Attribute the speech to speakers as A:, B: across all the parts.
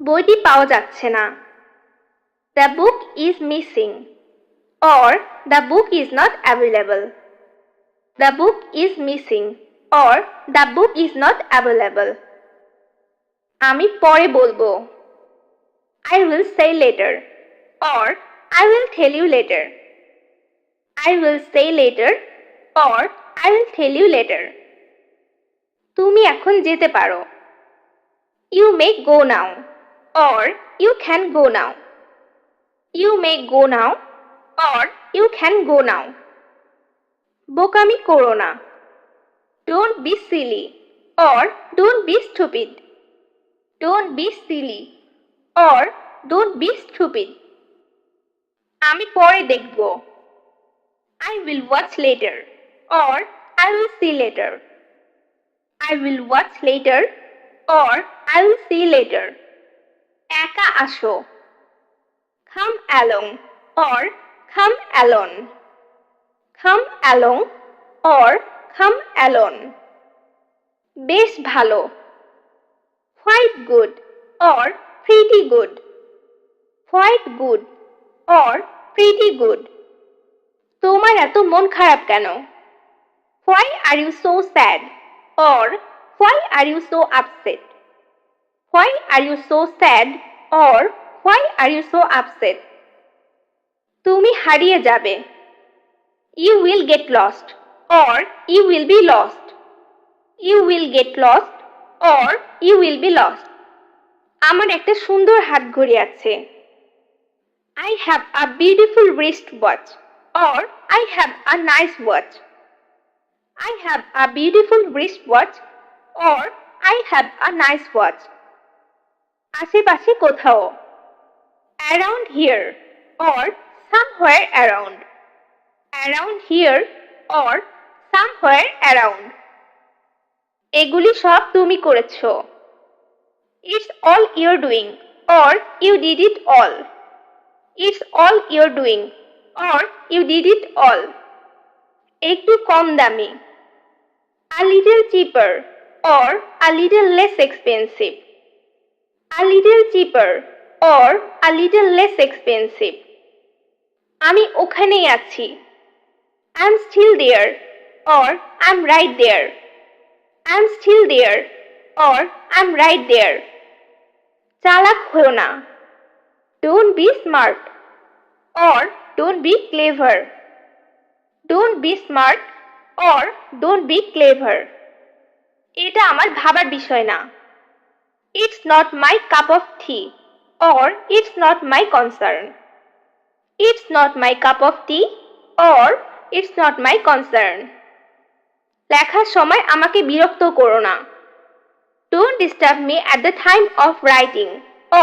A: বইটি পাওয়া যাচ্ছে না। The book is missing or the book is not available the book is missing or the book is not available আমি পরে বলব। I will say later or I will tell you later I will say later or I will tell you later তুমি এখন যেতে পারো। You may go now or you can go now. You may go now, or you can go now. বোকামি করো না। Don't be silly or don't be stupid don't be silly or don't be stupid আমি পরে দেখব। I will watch later or I will see later I will watch later or I will see later একা আসো। Come along or come along come along or come alone বেশ ভালো quite good or pretty good quite good or pretty good তোমার এত মন খারাপ কেন why are you so sad or why are you so upset why are you so sad or why are you so upset তুমি হারিয়ে যাবে you will get lost or you will be lost you will get lost or you will be lost আমার একটা সুন্দর হাত ঘড়ি আছে I have a beautiful wristwatch or I have a nice watch I have a beautiful wristwatch or I have a nice watch আশেপাশে কোথাও around here or somewhere around around here or somewhere around এগুলি সব তুমি করেছ। It's all your doing or you did it all it's all your doing or you did it all একটু কম দামি। A little cheaper or a little less expensive a little cheaper or a little less expensive. আমি ওখানেই আছি। I'm still there or I'm right there. I'm still there or I'm right there. চালাক হও না Don't be smart or don't be clever. Don't be smart or don't be clever. এটা আমার ভাবার বিষয় না It's not my cup of tea or it's not my concern. It's not my cup of tea or it's not my concern লেখার সময় আমাকে বিরক্ত করো না। Don't disturb me at the time of writing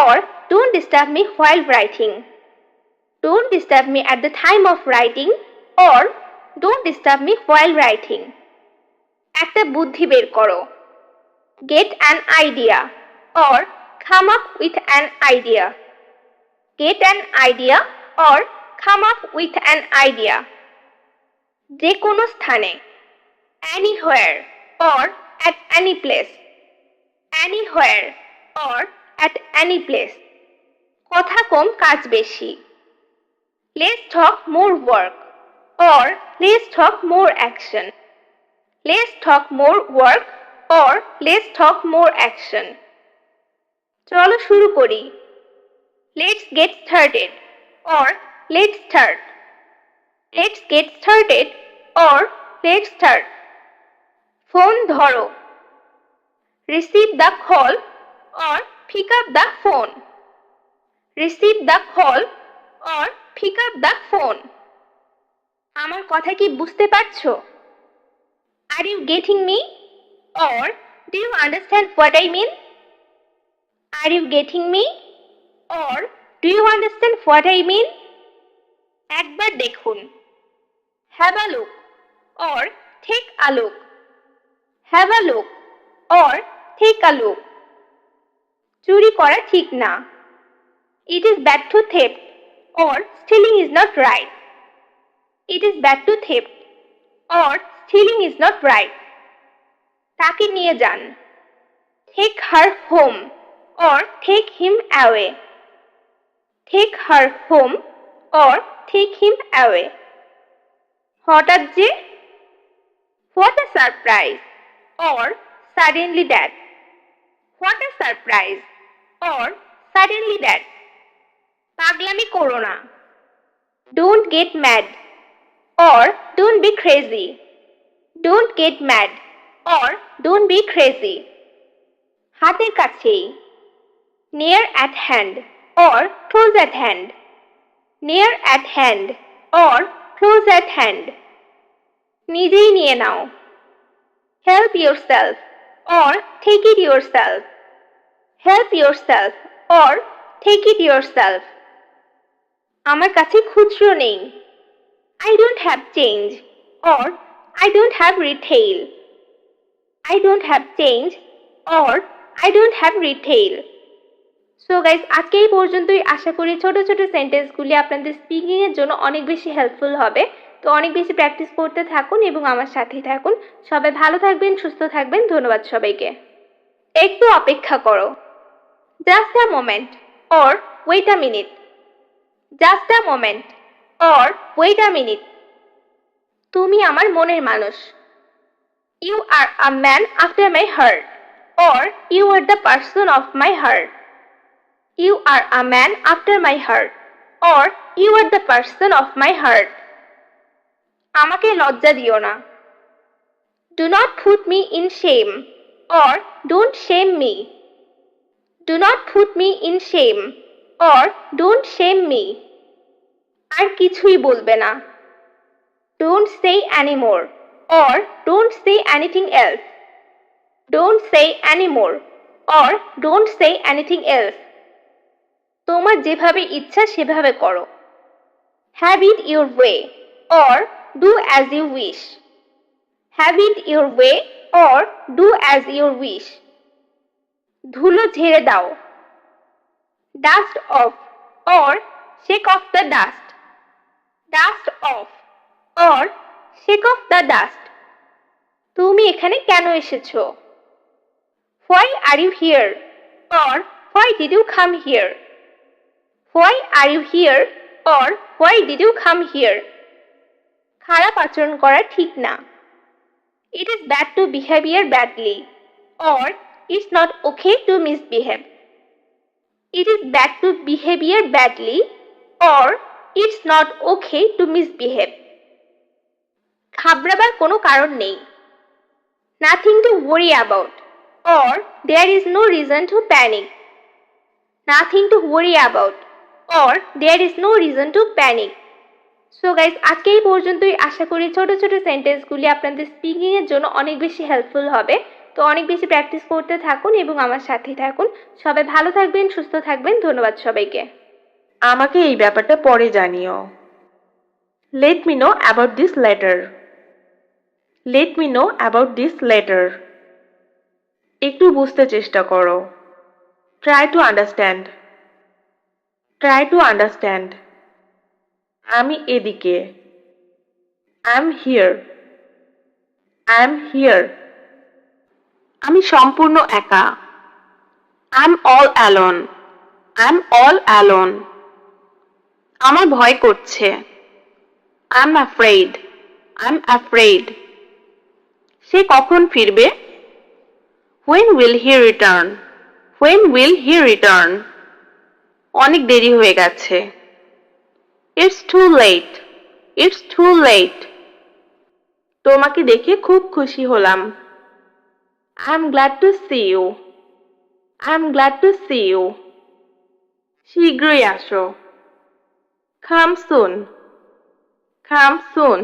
A: or don't disturb me while writing don't disturb me at the time of writing or don't disturb me while writing একটা বুদ্ধি বের করো। Get an idea or come up with an idea get an idea or come up with an idea যে কোনো স্থানে anywhere or at any place anywhere or at any place কথা কম, কাজ বেশি less talk more work or less talk more action less talk more work or less talk more action চলো শুরু করি। Let's get started or let's start let's get started or let's start phone ধরো। Receive the call or pick up the phone receive the call or pick up the phone আমার কথা কি বুঝতে পারছ? Are you getting me or do you understand what I mean Are you getting me? Or do you understand what I mean? একবার দেখুন। হ্যাভালুক or ঠিক আলোক। হ্যাভালুক or ঠিক আলুক। চুরি করা ঠিক না। It is bad to theft or stealing is not right it is bad to theft or stealing is not right তাকে নিয়ে যান। Take her home or take him away take her home or take him away. হঠাৎ যে What a surprise or suddenly that. What a surprise or suddenly that. পাগলামি করো না Don't get mad or don't be crazy. Don't get mad or don't be crazy. হাতের কাছেই near at hand or close at hand. Near at hand or close at hand. নিজেই নিয়ে নাও help yourself or take it yourself. Help yourself or take it yourself. আমার কাছে খুচরো নেই I don't have change or I don't have retail. I don't have change or I don't have retail. So guys আজকে এই পর্যন্তই। আশা করি ছোট ছোট সেন্টেন্সগুলি আপনাদের স্পিকিংয়ের জন্য অনেক বেশি হেল্পফুল হবে। তো অনেক বেশি প্র্যাকটিস করতে থাকুন এবং আমার সাথেই থাকুন। সবাই ভালো থাকবেন, সুস্থ থাকবেন। ধন্যবাদ সবাইকে। একটু অপেক্ষা করো। Just a moment or wait a minute just a moment or wait a minute তুমি আমার মনের মানুষ। You are a man after my heart or you are the person of my heart you are a man after my heart or you are the person of my heart আমাকে লজ্জা দিও না। Do not put me in shame or don't shame me do not put me in shame or don't shame me আর কিছুই বলবে না। Don't say anymore or don't say anything else don't say anymore or don't say anything else তোমার যেভাবে ইচ্ছা সেভাবে করো। Have it your way or do as you wish have it your way or do as your wish ধুলো ঝেড়ে দাও। Dust off or shake off the dust dust off or shake off the dust তুমি এখানে কেন এসেছ? Why are you here or why did you come here why are you here or why did you come here খারাপ আচরণ করা ঠিক না। It is bad to behaviour badly or it's not okay to misbehave it is bad to behaviour badly or it's not okay to misbehave ঘাবড়াবার কোনো কারণ নেই। Nothing to worry about or there is no reason to panic nothing to worry about or there is no reason to panic so guys আজকে এই পর্যন্তই। আশা করি ছোট ছোট সেন্টেন্সগুলি আপনাদের স্পিকিং এর জন্য অনেক বেশি হেল্পফুল হবে। তো অনেক বেশি প্র্যাকটিস করতে থাকুন এবং আমার সাথেই থাকুন। সবাই ভালো থাকবেন, সুস্থ থাকবেন। ধন্যবাদ সবাইকে।
B: আমাকে এই ব্যাপারটা পরে জানিও। Let me know about this later let me know about this later একটু বুঝতে চেষ্টা করো। Try to understand try to understand আমি এদিকে। I am here I am here আমি সম্পূর্ণ একা। I am all alone I am all alone আমার ভয় করছে। I am afraid I am afraid সে কখন ফিরবে? When will he return when will he return অনেক দেরি হয়ে গেছে। It's too late it's too late তোমাকে দেখে খুব খুশি হলাম। I am glad to see you I am glad to see you শীঘ্রই আসো। খাম সুন খাম সুন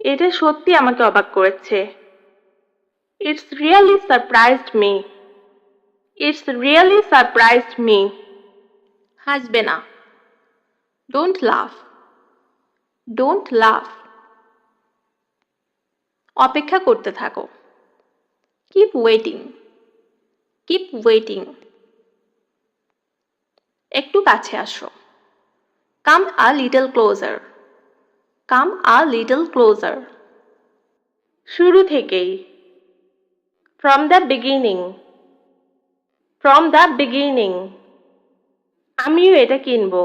B: এটা সত্যি আমাকে অবাক করেছে। It's really surprised me it's really surprised me হাসবে না। ডোন্ট লাফ ডোন্ট লাফ
A: অপেক্ষা করতে থাকো। কিপ ওয়েটিং কিপ ওয়েটিং একটু কাছে আসো। Come a little closer come a little closer
B: শুরু থেকেই। From the beginning from the beginning আমিও এটা কিনবো।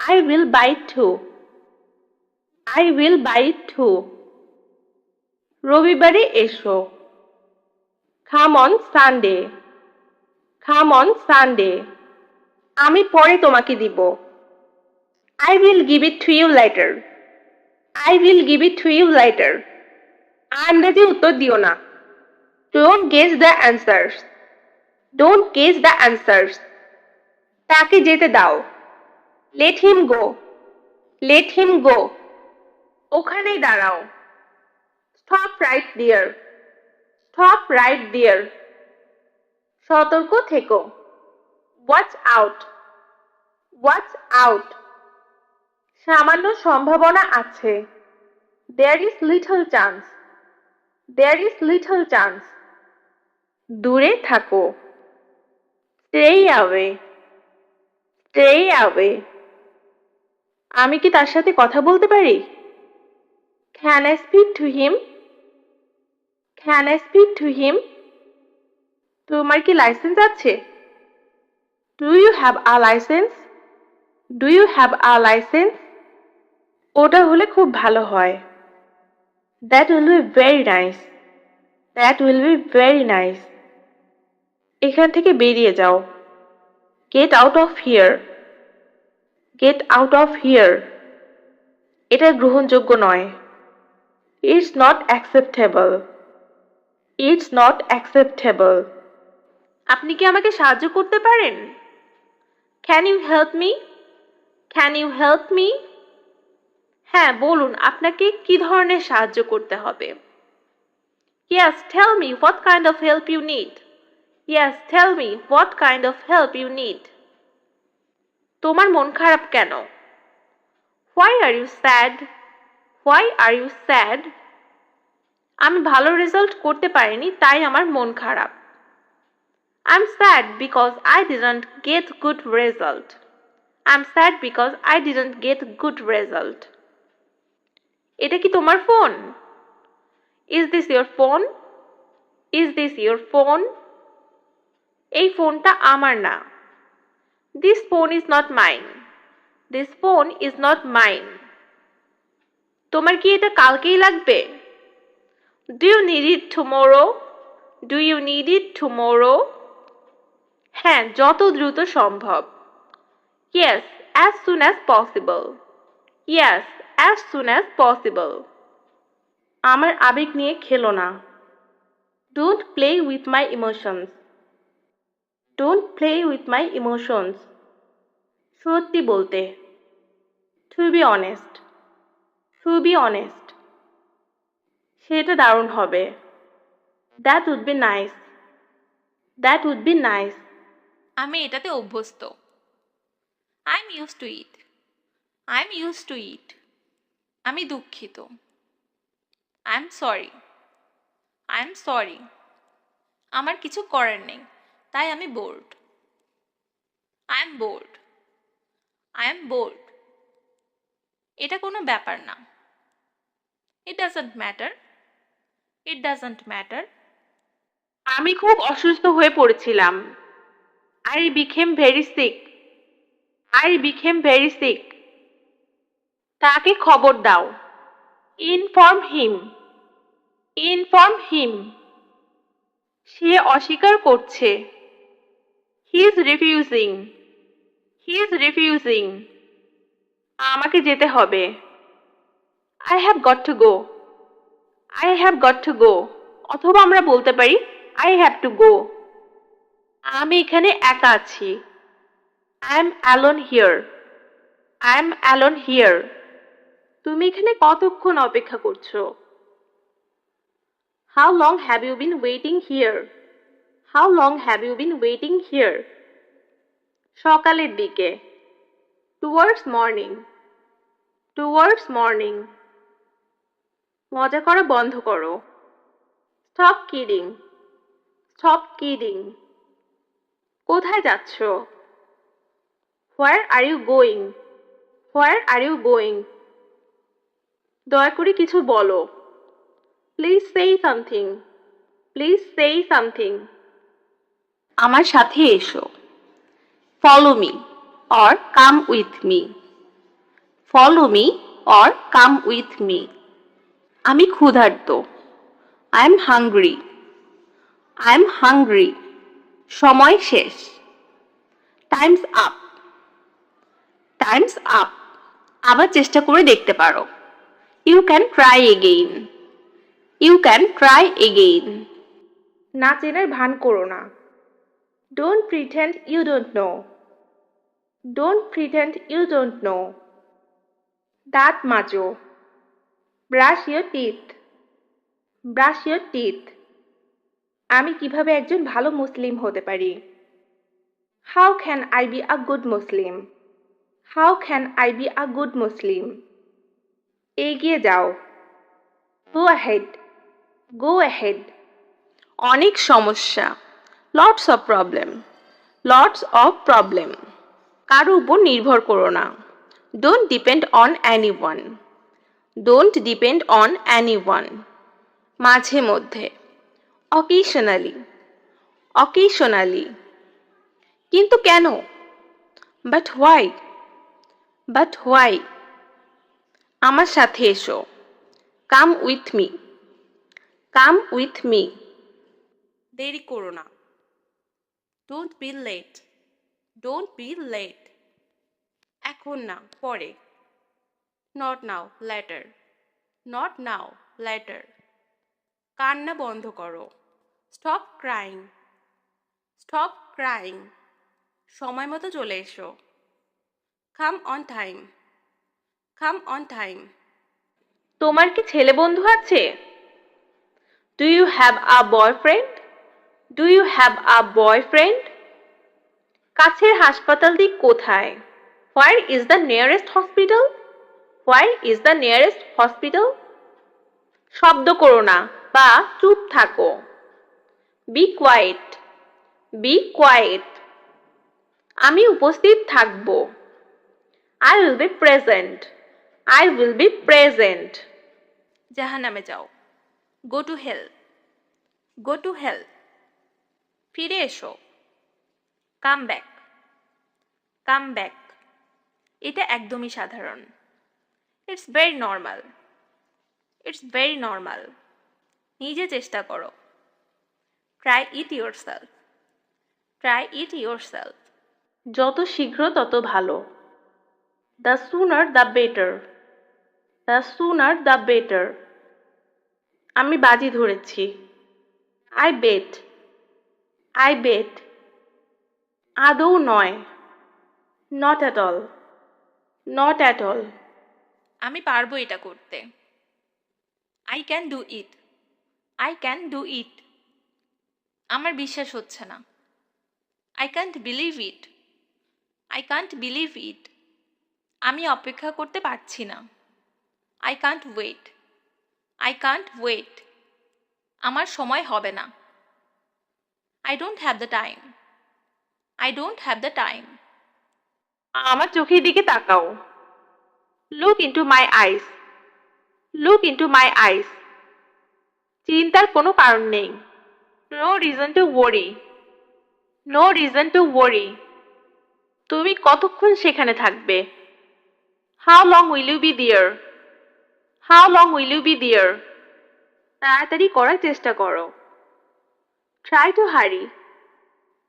B: I will buy too I will buy too রবিবারে এসো। Come on Sunday come on Sunday আমি পরে তোমাকে দিব। I will give it to you later I will give it to you later আন্দাজে উত্তর দিও না। Don't guess the answers don't guess the answers তাকে যেতে দাও। Let him go let him go ওখানেই দাঁড়াও। Stop right there stop right there সতর্ক থেকো। ওয়াচ আউট ওয়াচ আউট সামান্য সম্ভাবনা আছে। There is little chance there is little chance দূরে থাকো। স্টে অ্যাওয়ে স্টে অ্যাওয়ে আমি কি তার সাথে কথা বলতে পারি? Can I speak to him can I speak to him তোমার কি লাইসেন্স আছে? Do you have a licence do you have a licence ওটা হলে খুব ভালো হয়। That will be very nice that will be very nice এখান থেকে বেরিয়ে যাও। Get out of here get out of here এটা গ্রহণযোগ্য নয়। It's not acceptable it's not acceptable আপনি কি আমাকে সাহায্য করতে পারেন? Can you help me can you help me হ্যাঁ বলুন, আপনাকে কি ধরনের সাহায্য করতে হবে? Yes tell me what kind of help you need yes tell me what kind of help you need তোমার মন খারাপ কেন? Why are you sad why are you sad আমি ভালো রেজাল্ট করতে পারিনি, তাই আমার মন খারাপ। I am sad because I didn't get good result I am sad because I didn't get good result এটা কি তোমার phone? Is this your phone is this your phone এই ফোনটা আমার না। This phone is not mine this phone is not mine তোমার কি এটা কালকেই লাগবে? Do you need it tomorrow do you need it tomorrow হ্যাঁ যত দ্রুত সম্ভব। Yes as soon as possible yes as soon as possible আমার আবেগ নিয়ে খেলো না। Don't play with my emotions don't play with my emotions সত্যি বলতে to be honest to be honest সেটা দারুণ হবে। That would be nice that would be nice
A: আমি এটাতে অভ্যস্ত। I am use to it I am use to it আমি দুঃখিত। I am sorry I am sorry আমার কিছু করার নেই। তাই আমি bored I am bored I am bored এটা কোনো ব্যাপার না। It doesn't matter it doesn't matter
B: আমি খুব অসুস্থ হয়ে পড়েছিলাম। I became very sick I became very sick তাকে খবর দাও। ইনফর্ম হিম ইনফর্ম হিম সে অস্বীকার করছে। রিফিউজিং হি ইজ রিফিউজিং আমাকে যেতে হবে। I have got to go I have got to go অথবা আমরা বলতে পারি আই হ্যাভ টু গো আমি এখানে একা আছি। I am alone here I am alone here তুমি এখানে কতক্ষণ অপেক্ষা করছ? How long have you been waiting here how long have you been waiting here সকালের দিকে। টুয়ার্ডস মর্নিং টুয়ার্ডস মর্নিং মজা করা বন্ধ করো। স্টপ কিডিং স্টপ কিডিং কোথায় যাচ্ছ? Where are you going where are you going দয়া করে কিছু বলো। Please say something please say something আমার সাথে এসো। Follow me or come with me follow me or come with me আমি ক্ষুধার্ত। I am hungry I am hungry সময় শেষ। টাইমস আপ টাইমস আপ আবার চেষ্টা করে দেখতে পারো। You can try again you can try again না চেনার ভান করো না। Don't pretend you don't know don't pretend you don't know দাঁত মাজো brush your teeth brush your teeth আমি কীভাবে একজন ভালো মুসলিম হতে পারি? How can I be a good Muslim how can I be a good Muslim এগিয়ে যাও। গো অ্যাহেড গো অ্যাহেড অনেক সমস্যা। Lots of problem lots of problem কারও উপর নির্ভর করো না। Don't depend on anyone don't depend on anyone মাঝে মধ্যে। অকেশনালি অকেশনালি কিন্তু কেন? বাট হোয়াই বাট হোয়াই আমার সাথে এসো। Come with me come with me দেরি করো না। Don't be late don't be late এখন না, পরে। Not now later not now later কান্না বন্ধ করো। স্টপ ক্রাইং স্টপ ক্রাইং সময় মতো চলে এসো। Come on time come on time তোমার কি ছেলে বন্ধু আছে? Do you have a boyfriend do you have a boyfriend কাছের হাসপাতালটি কোথায়? Where is the nearest hospital where is the nearest hospital শব্দ করো না বা চুপ থাকো। বি কোয়াইট বি কোয়াইট আমি উপস্থিত থাকব। I will be present I will be present জাহান্নামে যাও। Go to hell go to hell ফিরে এসো। কাম ব্যাক কাম ব্যাক এটা একদমই সাধারণ। It's very normal it's very normal নিজে চেষ্টা করো। Try it yourself try it yourself যত শীঘ্র তত ভালো। The sooner the better the sooner the better আমি বাজি ধরেছি। আই বেট আই বেট আদৌ নয়। Not at all not at all আমি পারব এটা করতে। I can do it I can do it আমার বিশ্বাস হচ্ছে না। I can't believe it I can't believe it আমি অপেক্ষা করতে পারছি না। I can't wait I can't wait আমার সময় হবে না। I don't have the time I don't have the time আমার চোখের দিকে তাকাও। Look into my eyes look into my eyes চিন্তার কোনো কারণ নেই। No reason to worry no reason to worry তুমি কতক্ষণ সেখানে থাকবে? How long will you be there how long will you be there তাড়াতাড়ি করার চেষ্টা করো। Try to hurry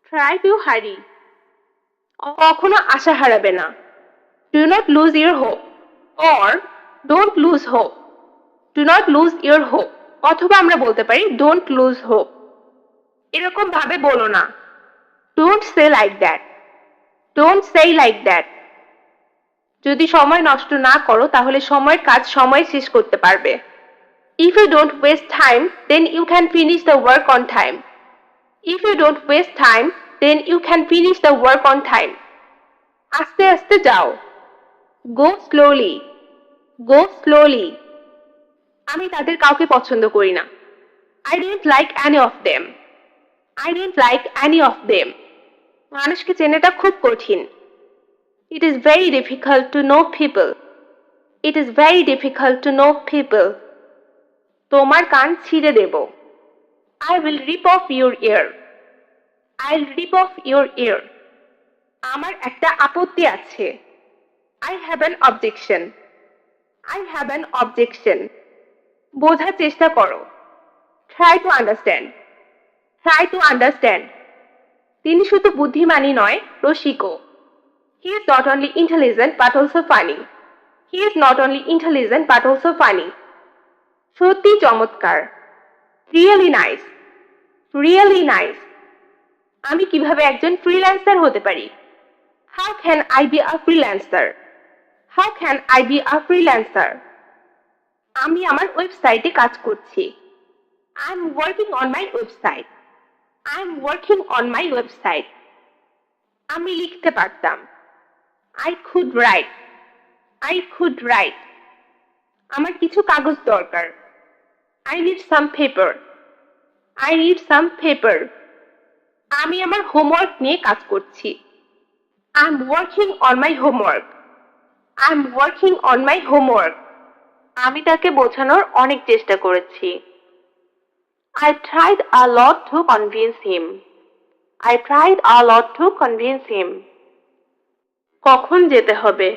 B: try to hurry কখনো আশা হারাবে না। Do not lose your hope or don't lose hope do not lose your hope অথবা আমরা বলতে পারি ডোন্ট লুজ হোপ এরকম ভাবে বলো না। Don't say like that don't say like that যদি সময় নষ্ট না করো, তাহলে সময়ের কাজ সময় শেষ করতে পারবে। If you don't waste time then you can finish the work on time if you don't waste time then you can finish the work on time আস্তে আস্তে যাও। গো স্লোলি গো স্লোলি
A: আমি তাদের কাউকে পছন্দ করি না। I don't like any of them I don't like any of them মানুষকে চেনাটা খুব কঠিন। It is very difficult to know people it is very difficult to know people তোমার কান ছিঁড়ে দেব। I will rip off your ear I will rip off your ear আমার একটা আপত্তি আছে। I have an objection I have an objection বোঝার চেষ্টা করো। Try to understand try to understand তিনি শুধু বুদ্ধিমানই নয়, রসিকও। He is not only intelligent but also funny he is not only intelligent but also funny সত্যি চমৎকার। রিয়েলি নাইস রিয়েলি নাইস আমি কীভাবে একজন ফ্রিল্যান্সার হতে পারি? How can I be a freelancer how can I be a freelancer আমি আমার ওয়েবসাইটে কাজ করছি। I am working on my website I am working on my website আমি লিখতে পারতাম। I could write I could write আমার কিছু কাগজ দরকার। I need some paper I need some paper আমি আমার হোমওয়ার্ক নিয়ে কাজ করছি। I am working on my homework I am working on my homework আমি তাকে বোঝানোর অনেক চেষ্টা করেছি। I tried a lot to convince him. I tried a lot to convince him. কখন যেতে হবে?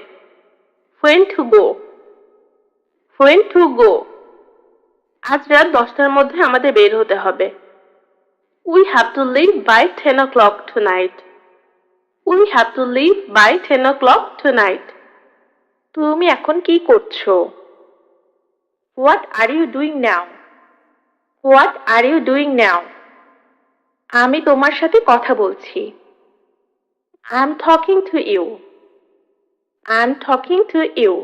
A: When to go? When to go? আজ রাত দশটার মধ্যে আমাদের বের হতে হবে। We have to leave by have to leave by 10 o'clock tonight we have to leave by 10 o'clock tonight তুমি এখন কি করছ? What are you doing now? What are you doing now আমি তোমার সাথে কথা বলছি। I am talking to you I am talking to you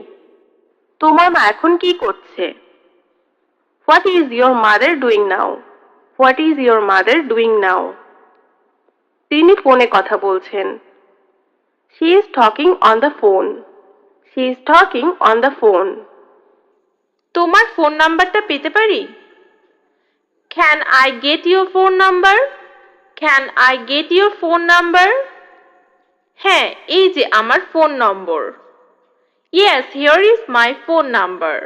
A: তোমার মা এখন কি করছে? What is your mother doing now what is your mother doing now তিনি ফোনে কথা বলছেন। She is talking on the phone she is talking on the phone তোমার ফোন নাম্বারটা পেতে পারি? Can I get your phone number? Can I get your phone number? হ্যাঁ এই যে আমার phone number Yes, here is my phone number.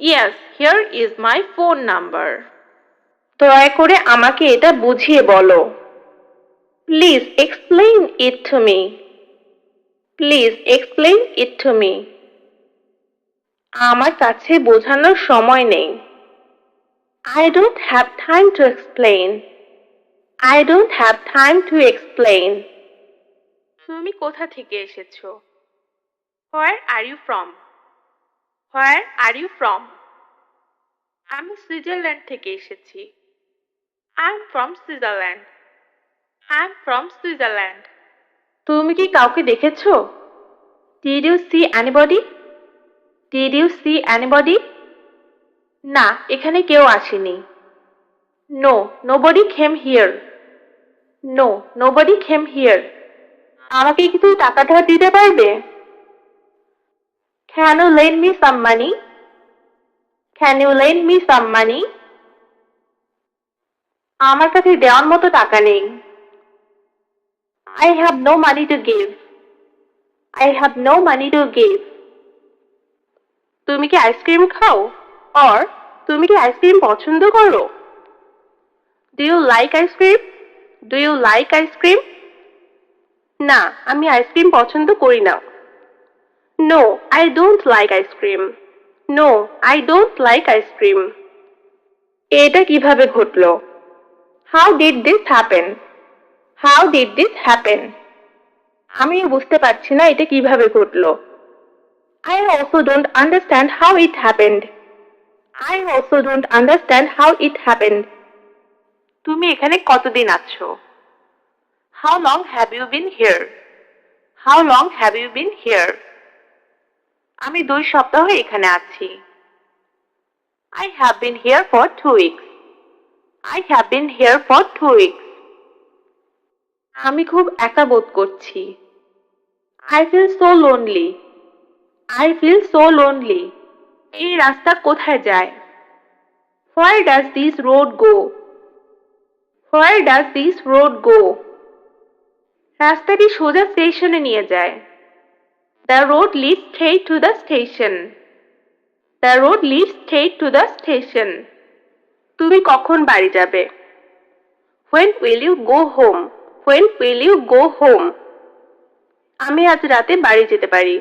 A: Yes here is my phone number দয়া করে আমাকে এটা বুঝিয়ে বলো। Please explain it to me please explain it to me আমার কাছে বোঝানোর সময় নেই। I don't have time to explain I don't have time to explain তুমি কোথা থেকে এসেছ? Where are you from Where are you from? আমি সুইজারল্যান্ড থেকে এসেছি I am from Switzerland. I am from Switzerland. তুমি কি কাউকে দেখেছ Did you see anybody? Did you see anybody? না এখানে কেউ আসেনি no nobody came here no nobody came here আমাকে কিছু টাকা ধার দিতে পারবে can you lend me some money can you lend me some money আমার কাছে দেওয়ার মতো টাকা নেই। I have no money to give I have no money to give তুমি কি আইসক্রিম খাও? অর তুমি কি আইসক্রিম পছন্দ করো? Do you like ice cream do you like ice cream না, আমি আইসক্রিম পছন্দ করি না। No I don't like ice cream no I don't like ice cream এটা কীভাবে ঘটলো how did this happen how did this happen আমি বুঝতে পারছি না এটা কীভাবে ঘটলো I also don't understand how it happened. I also don't understand how it happened. তুমি এখানে কতদিন আছো How long have you been here? How long have you been here? আমি দুই সপ্তাহ এখানে আছি। I have been here for two weeks I have been here for two weeks আমি খুব একা বোধ করছি। I feel so lonely I feel so lonely এই রাস্তা কোথায় যায়?
B: Where does this road go where does this road go রাস্তাটি সোজা স্টেশনে নিয়ে যায়। The road lead straight to the station the road lead straight to the station তুমি কখন বাড়ি যাবে? When will you go home when will you go home আমি আজ রাতে বাড়ি যেতে পারি।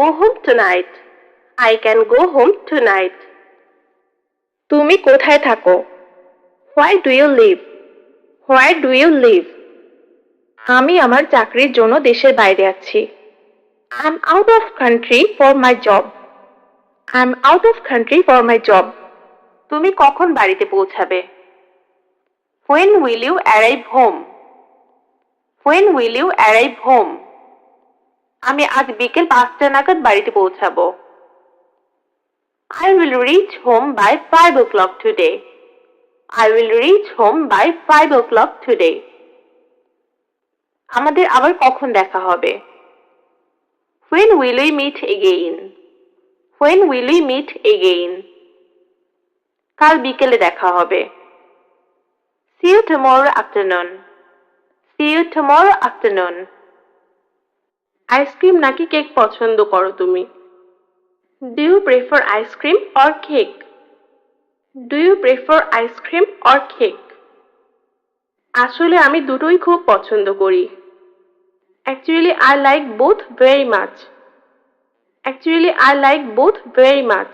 B: Go home tonight I can go home tonight তুমি কোথায় থাকো? Why do you live why do you live আমি আমার চাকরির জন্য দেশের বাইরে আছি। I am out of country for my job I am out of country for my job তুমি কখন বাড়িতে পৌঁছাবে? When will you arrive home when will you arrive home আমি আজ বিকেল পাঁচটা নাগাদ বাড়িতে পৌঁছাবো। I will reach home by five o'clock today I will reach home by five o'clock today. আমাদের আবার কখন দেখা হবে When will we meet again? When will we meet again? কাল বিকেলে দেখা হবে See you tomorrow afternoon. See you tomorrow afternoon. Ice cream নাকি কেক পছন্দ করো তুমি prefer ice cream or cake? Do you prefer ice cream or cake? আসলে আমি দুটোই খুব পছন্দ করি। Actually I like both very much actually I like both very much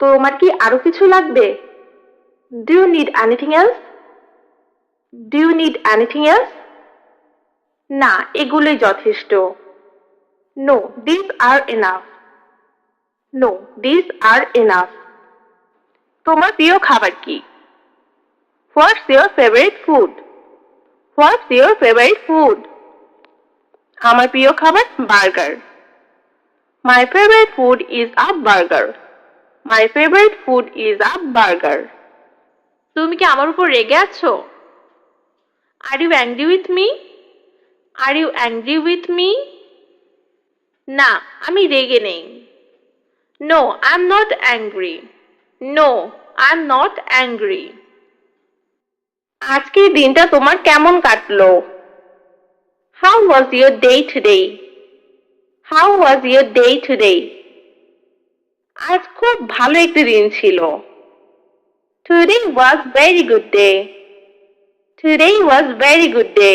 B: তোমার কি আরও কিছু লাগবে? Do you need anything else do you need anything else না, এগুলোই যথেষ্ট। No this are enough no this are enough তোমার প্রিয় খাবার কি? What's your favourite food what's your favourite food আমার প্রিয় খাবার burger my favourite food is a burger my favourite food is a burger তুমি কি আমার উপর রেগে আছো? Are you angry with me are you angry with me না আমি রেগে নেই। No, I'm not angry. No, I'm not angry. আজকের দিনটা তোমার কেমন কাটলো? How was your day today how was your day today আজ খুব ভালো একটি দিন ছিল। Today was very good day today was very good day